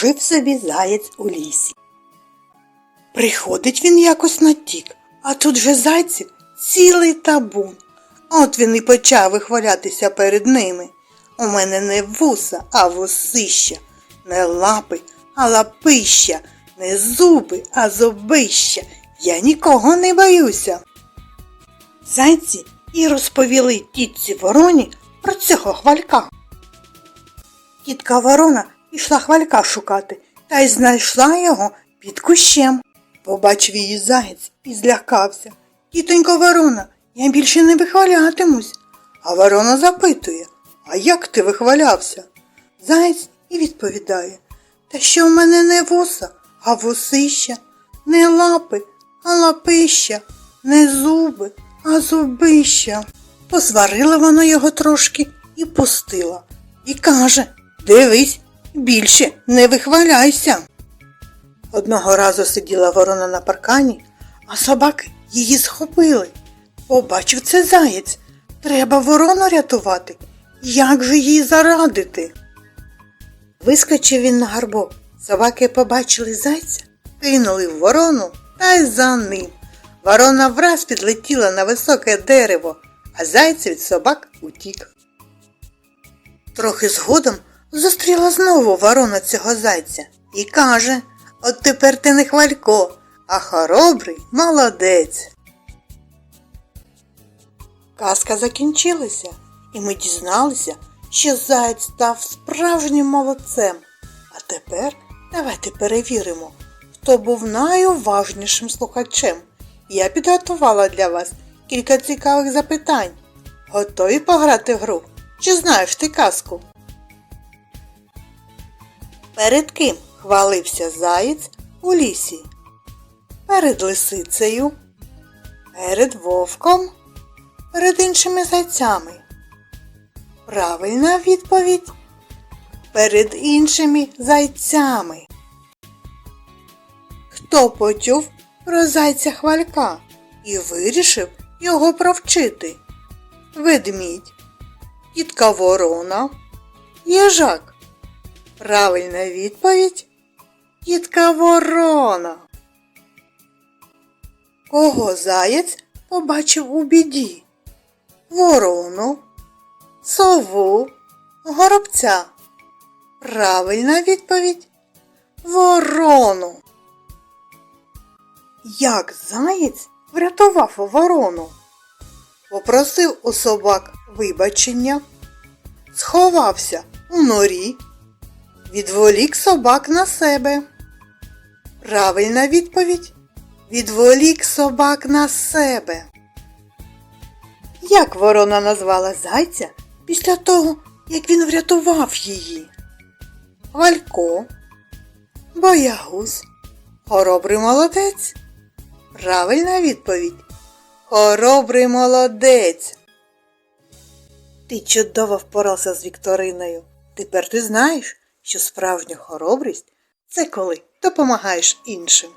Жив собі заєць у лісі. Приходить він якось на тік, а тут же зайців цілий табун. От він і почав вихвалятися перед ними. У мене не вуса, а вусища, не лапи, а лапища, не зуби, а зубища. Я нікого не боюся. Зайці і розповіли тітці вороні про цього хвалька. Тітка ворона пішла хвалька шукати та й знайшла його під кущем. Побачив її заєць і злякався. Тітонько ворона, я більше не вихвалятимусь. А ворона запитує, а як ти вихвалявся? Заєць і відповідає, та що в мене не вуса, а вусища, не лапи, а лапища, не зуби, а зубища. Посварила вона його трошки і пустила. І каже Дивись, більше не вихваляйся. Одного разу сиділа ворона на паркані, а собаки її схопили. Побачив це заєць. Треба ворону рятувати. Як же їй зарадити? Вискочив він на гарбок. Собаки побачили зайця, кинули в ворону та й за ним. Ворона враз підлетіла на високе дерево, а зайць від собак утік. Трохи згодом зустріла знову ворона цього зайця і каже От тепер ти не хвалько, а хоробрий молодець. Казка закінчилася, і ми дізналися, що заєць став справжнім молодцем. А тепер давайте перевіримо, хто був найуважнішим слухачем. Я підготувала для вас кілька цікавих запитань. Готові пограти в гру? Чи знаєш ти казку? Перед ким хвалився заєць у лісі? Перед лисицею, перед вовком, перед іншими зайцями. Правильна відповідь перед іншими зайцями. Хто почув про зайця хвалька і вирішив його провчити? Ведмідь, тітка ворона, їжак. Правильна відповідь тітка ворона. Кого заєць побачив у біді? Ворону, сову, горобця. Правильна відповідь ворону. Як заєць врятував ворону? Попросив у собак вибачення, сховався у норі, відволік собак на себе. Правильна відповідь відволік собак на себе. Як ворона назвала зайця після того, як він врятував її? Валько, боягуз, хоробрий молодець. Правильна відповідь. Хоробрий молодець. Ти чудово впорався з Вікториною. Тепер ти знаєш, що справжня хоробрість це коли допомагаєш іншим.